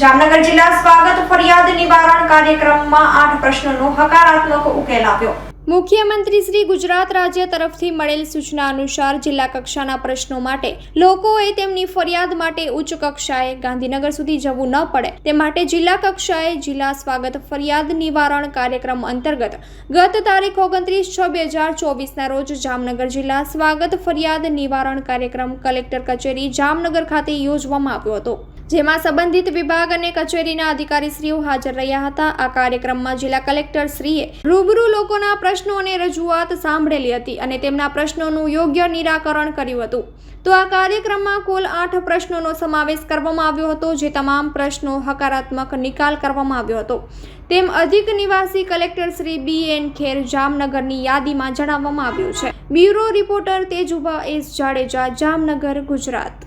જામનગર જિલ્લા સ્વાગત ફરિયાદ નિવારણ કાર્યક્રમમાં આઠ પ્રશ્નોનો હકારાત્મક ઉકેલ આપ્યો. મુખ્યમંત્રી શ્રી ગુજરાત રાજ્ય તરફથી મળેલ સૂચના અનુસાર જિલ્લા કક્ષાના પ્રશ્નો માટે લોકોએ તેમની ફરિયાદ માટે ઉચ્ચ કક્ષાએ ગાંધીનગર સુધી જવું ન પડે. તે માટે જિલ્લા કક્ષાએ જિલ્લા સ્વાગત ફરિયાદ નિવારણ કાર્યક્રમ અંતર્ગત ગત તારીખ ઓગણત્રીસ છ બે હજાર ચોવીસના રોજ જામનગર જિલ્લા સ્વાગત ફરિયાદ નિવારણ કાર્યક્રમ કલેક્ટર કચેરી જામનગર ખાતે યોજવામાં આવ્યો હતો. જેમાં સંબંધિત વિભાગ અને કચેરીના અધિકારીશ્રીઓ હાજર રહ્યા હતા. આ કાર્યક્રમમાં જિલ્લા કલેક્ટરશ્રીએ રૂબરૂ લોકોના પ્રશ્નો અને રજૂઆત સાંભળેલી હતી અને તેમના પ્રશ્નોનું યોગ્ય નિરાકરણ કર્યું હતું. તો આ કાર્યક્રમમાં કુલ આઠ પ્રશ્નોનો સમાવેશ કરવામાં આવ્યો હતો, જે તમામ પ્રશ્નો હકારાત્મક નિકાલ કરવામાં આવ્યો હતો. તેમ અધિક નિવાસી collector Shri B N Kher જામનગરની યાદીમાં જણાવવામાં આવ્યું છે. Bureau reporter Tejubha S Jadeja, Jamnagar, Gujarat.